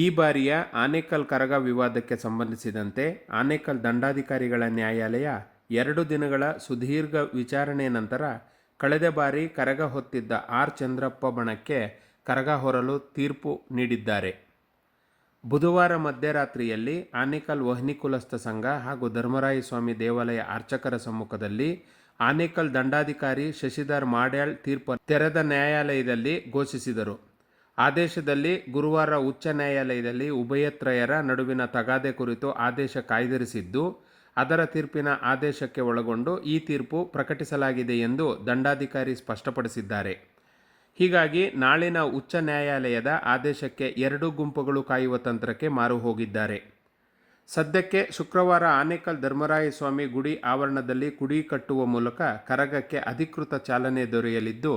ಈ ಬಾರಿಯ ಆನೇಕಲ್ ಕರಗ ವಿವಾದಕ್ಕೆ ಸಂಬಂಧಿಸಿದಂತೆ ಆನೇಕಲ್ ದಂಡಾಧಿಕಾರಿಗಳ ನ್ಯಾಯಾಲಯ ಎರಡು ದಿನಗಳ ಸುದೀರ್ಘ ವಿಚಾರಣೆ ನಂತರ ಕಳೆದ ಬಾರಿ ಕರಗ ಹೊತ್ತಿದ್ದ ಆರ್ ಚಂದ್ರಪ್ಪ ಬಣಕ್ಕೆ ಕರಗ ಹೊರಲು ತೀರ್ಪು ನೀಡಿದ್ದಾರೆ. ಬುಧವಾರ ಮಧ್ಯರಾತ್ರಿಯಲ್ಲಿ ಆನೇಕಲ್ ವಹ್ನಿ ಕುಲಸ್ಥ ಸಂಘ ಹಾಗೂ ಧರ್ಮರಾಯ ಸ್ವಾಮಿ ದೇವಾಲಯ ಅರ್ಚಕರ ಸಮ್ಮುಖದಲ್ಲಿ ಆನೇಕಲ್ ದಂಡಾಧಿಕಾರಿ ಶಶಿಧರ್ ಮಾಡ್ಯಾಳ್ ತೀರ್ಪು ತೆರೆದ ನ್ಯಾಯಾಲಯದಲ್ಲಿ ಘೋಷಿಸಿದರು. ಆದೇಶದಲ್ಲಿ ಗುರುವಾರ ಉಚ್ಚ ನ್ಯಾಯಾಲಯದಲ್ಲಿ ಉಭಯತ್ರಯರ ನಡುವಿನ ತಗಾದೆ ಕುರಿತು ಆದೇಶ ಕಾಯ್ದಿರಿಸಿದ್ದು, ಅದರ ತೀರ್ಪಿನ ಆದೇಶಕ್ಕೆ ಒಳಗೊಂಡು ಈ ತೀರ್ಪು ಪ್ರಕಟಿಸಲಾಗಿದೆ ಎಂದು ದಂಡಾಧಿಕಾರಿ ಸ್ಪಷ್ಟಪಡಿಸಿದ್ದಾರೆ. ಹೀಗಾಗಿ ನಾಳಿನ ಉಚ್ಚ ನ್ಯಾಯಾಲಯದ ಆದೇಶಕ್ಕೆ ಎರಡು ಗುಂಪುಗಳು ಕಾಯುವ ತಂತ್ರಕ್ಕೆ ಮಾರು ಹೋಗಿದ್ದಾರೆ. ಸದ್ಯಕ್ಕೆ ಶುಕ್ರವಾರ ಆನೇಕಲ್ ಧರ್ಮರಾಯ ಸ್ವಾಮಿ ಗುಡಿ ಆವರಣದಲ್ಲಿ ಕುಡಿ ಕಟ್ಟುವ ಮೂಲಕ ಕರಗಕ್ಕೆ ಅಧಿಕೃತ ಚಾಲನೆ ದೊರೆಯಲಿದ್ದು,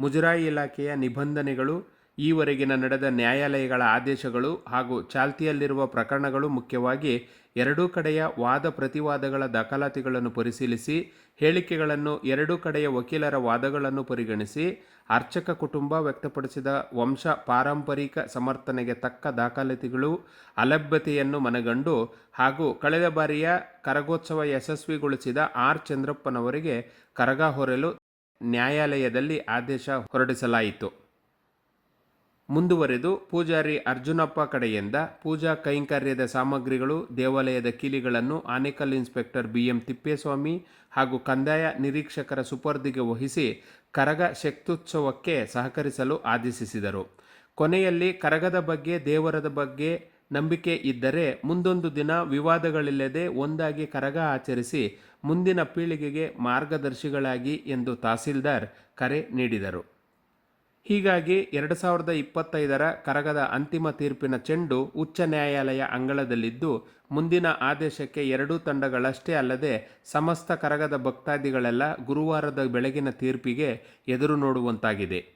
ಮುಜರಾಯಿ ಇಲಾಖೆಯ ನಿಬಂಧನೆಗಳು ಈವರೆಗಿನ ನಡೆದ ನ್ಯಾಯಾಲಯಗಳ ಆದೇಶಗಳು ಹಾಗೂ ಚಾಲ್ತಿಯಲ್ಲಿರುವ ಪ್ರಕರಣಗಳು ಮುಖ್ಯವಾಗಿ ಎರಡೂ ಕಡೆಯ ವಾದ ಪ್ರತಿವಾದಗಳ ದಾಖಲಾತಿಗಳನ್ನು ಪರಿಶೀಲಿಸಿ, ಹೇಳಿಕೆಗಳನ್ನು ಎರಡೂ ಕಡೆಯ ವಕೀಲರ ವಾದಗಳನ್ನು ಪರಿಗಣಿಸಿ, ಅರ್ಚಕ ಕುಟುಂಬ ವ್ಯಕ್ತಪಡಿಸಿದ ವಂಶ ಪಾರಂಪರಿಕ ಸಮರ್ಥನೆಗೆ ತಕ್ಕ ದಾಖಲಾತಿಗಳು, ಅಲಭ್ಯತೆಯನ್ನು ಮನಗಂಡು ಹಾಗೂ ಕಳೆದ ಬಾರಿಯ ಕರಗೋತ್ಸವ ಯಶಸ್ವಿಗೊಳಿಸಿದ ಆರ್ ಚಂದ್ರಪ್ಪನವರಿಗೆ ಕರಗ ಹೊರಲು ನ್ಯಾಯಾಲಯದಲ್ಲಿ ಆದೇಶ ಹೊರಡಿಸಲಾಯಿತು. ಮುಂದುವರೆದು ಪೂಜಾರಿ ಅರ್ಜುನಪ್ಪ ಕಡೆಯಿಂದ ಪೂಜಾ ಕೈಂಕರ್ಯದ ಸಾಮಗ್ರಿಗಳು, ದೇವಾಲಯದ ಕೀಲಿಗಳನ್ನು ಆನೇಕಲ್ ಇನ್ಸ್ಪೆಕ್ಟರ್ ಬಿಎಂ ತಿಪ್ಪೇಸ್ವಾಮಿ ಹಾಗೂ ಕಂದಾಯ ನಿರೀಕ್ಷಕರ ಸುಪರ್ದಿಗೆ ವಹಿಸಿ ಕರಗ ಶಕ್ತ್ಯುತ್ಸವಕ್ಕೆ ಸಹಕರಿಸಲು ಆದೇಶಿಸಿದರು. ಕೊನೆಯಲ್ಲಿ ಕರಗದ ಬಗ್ಗೆ, ದೇವರದ ಬಗ್ಗೆ ನಂಬಿಕೆ ಇದ್ದರೆ ಮುಂದೊಂದು ದಿನ ವಿವಾದಗಳಿಲ್ಲದೆ ಒಂದಾಗಿ ಕರಗ ಆಚರಿಸಿ ಮುಂದಿನ ಪೀಳಿಗೆಗೆ ಮಾರ್ಗದರ್ಶಿಗಳಾಗಿ ಎಂದು ತಹಸೀಲ್ದಾರ್ ಕರೆ ನೀಡಿದರು. ಹೀಗಾಗಿ ಎರಡು ಸಾವಿರದ ಇಪ್ಪತ್ತೈದರ ಕರಗದ ಅಂತಿಮ ತೀರ್ಪಿನ ಚೆಂಡು ಉಚ್ಚ ನ್ಯಾಯಾಲಯ ಅಂಗಳದಲ್ಲಿದ್ದು, ಮುಂದಿನ ಆದೇಶಕ್ಕೆ ಎರಡೂ ತಂಡಗಳಷ್ಟೇ ಅಲ್ಲದೆ ಸಮಸ್ತ ಕರಗದ ಭಕ್ತಾದಿಗಳೆಲ್ಲ ಗುರುವಾರದ ಬೆಳಗಿನ ತೀರ್ಪಿಗೆ ಎದುರು ನೋಡುವಂತಾಗಿದೆ.